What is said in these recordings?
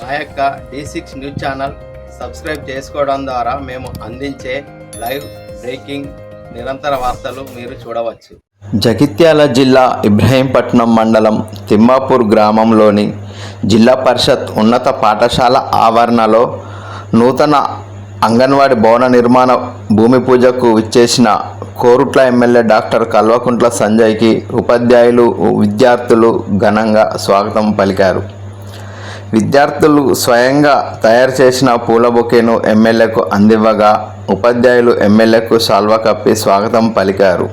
మా యొక్క D six news channel subscribe చేసుకోవడం ద్వారా మేము అందించే లైవ్ బ్రేకింగ్ నిరంతర వార్తలు మీరు చూడవచ్చు. జగిత్యాల జిల్లా ఇబ్రహీంపట్నం మండలం తిమ్మాపూర్ గ్రామంలోని జిల్లా పరిషత్ ఉన్నత పాఠశాల ఆవరణలో నూతన అంగన్వాడి భవన నిర్మాణ భూమి పూజకు విచ్చేసిన కోరుట్ల ఎమ్మెల్యే డాక్టర్ కల్వకుంట్ల సంజయ్కి ఉపాధ్యాయులు విద్యార్థులు ఘనంగా స్వాగతం పలికారు. విద్యార్థులు స్వయంగా తయారు చేసిన పూల బొకేను ఎమ్మెల్యేకు అందివ్వగా ఉపాధ్యాయులు ఎమ్మెల్యేకు సాల్వా కప్పి స్వాగతం పలికారు.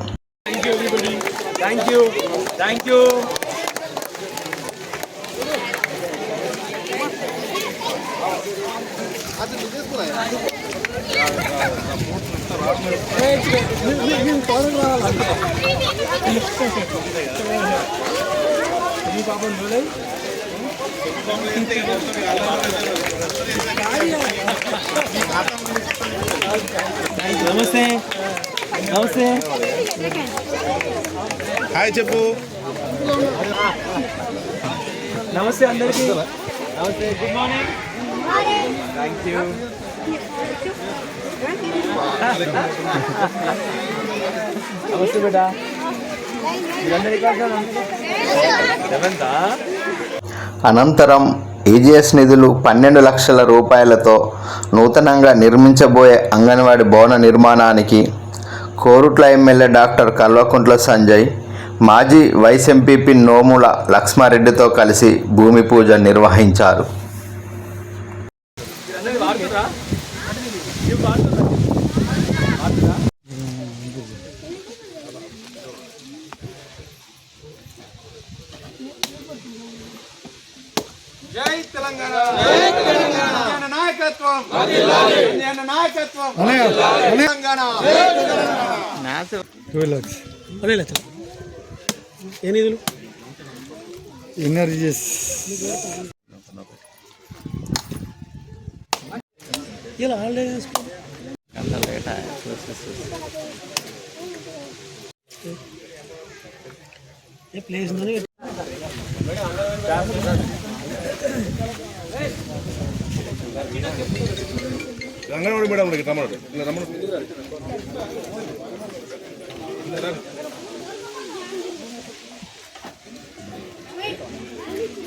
యూ నమస్తే. నమస్తే. హాయ్ చెప్పు. నమస్తే అందరికీ. నమస్తే. Good morning. థ్యాంక్ యూ నమస్తే బేటా అనంతరం ఈజీఎస్ నిధులు పన్నెండు లక్షల రూపాయలతో నూతనంగా నిర్మించబోయే అంగన్వాడీ భవన నిర్మాణానికి కోరుట్ల ఎమ్మెల్యే డాక్టర్ కల్వకుంట్ల సంజయ్ మాజీ వైస్ ఎంపీపీ నోముల లక్ష్మారెడ్డితో కలిసి భూమి పూజ నిర్వహించారు. తెలంగాణ. నాయకత్వం. నాయకత్వం. వర్ధిల్లాలి తెలంగాణ. అదే లక్షలు ఏ నిధులు? ఎనర్జీస్. ఇలా హాలిడే చేసుకో. ఏ ప్లేస్ ఉందని అంగన్వాడి మేడం ఉన్నారు రమ్మడు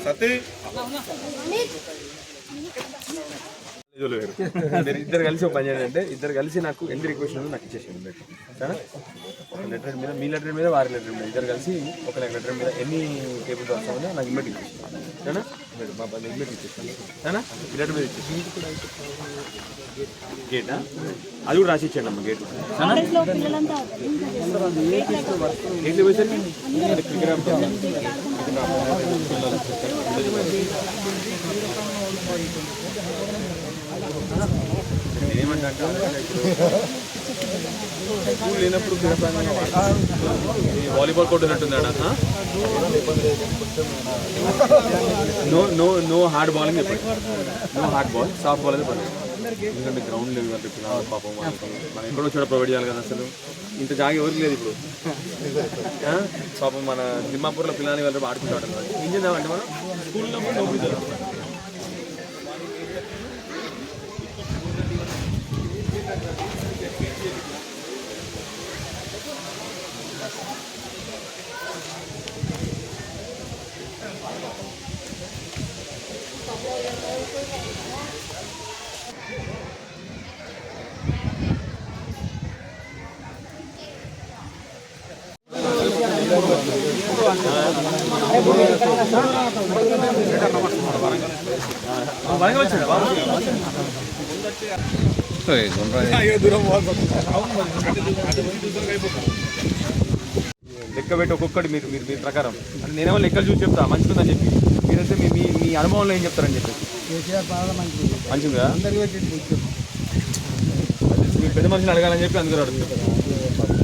సతీ. ఇద్దరు కలిసి ఒక పని చేయాలంటే అంటే ఇద్దరు కలిసి నాకు ఎన్ని రిక్వెస్ట్ ఉందో నాకు ఇచ్చేసేయండి లెటర్ సరేనా? లెటర్ మీద మీ లెటర్ మీద వారి లెటర్ మీద. ఇద్దరు కలిసి ఒక లెటర్ మీద ఎన్ని టేబుల్ వస్తామో నాకు ఇమ్మటి ఇచ్చేసాను సరేనా? గేటా? అది కూడా రాసి ఇచ్చేయండి అమ్మ గేట్. గేట్ పోయేసరికి ఏమంటే స్కూల్ లేనప్పుడు వాలీబాల్ కోర్టు ఉన్నట్టుంది no no no hard ball చెప్పండి no hard ball soft ball అయితే పర్లేదు ఎందుకంటే గ్రౌండ్ లేదు కాబట్టి పిల్లలు పాపం వాళ్ళకి మనం ఎక్కడో చోట ప్రొవైడ్ చేయాలి కదా అసలు. ఇంత జాగ ఎవరికి లేదు ఇప్పుడు. పాపం మన నిమ్మాపూర్లో పిల్లలు వాళ్ళు ఆడుకుంటాడు ఏం చేద్దామంటే మనం? స్కూల్లో కూడా వరంగల్ లెక్క పెట్టి ఒక్కొక్కటి మీరు మీరు మీ ప్రకారం. అంటే నేనేమో లెక్కలు చూసి చెప్తా మంచిగుందని చెప్పి. మీరైతే మీ మీ మీ అనుభవంలో ఏం చెప్తారని చెప్పి. మంచిగా మీ పెద్ద మనిషిని అడగాలని చెప్పి అందుకు అడుగుతారు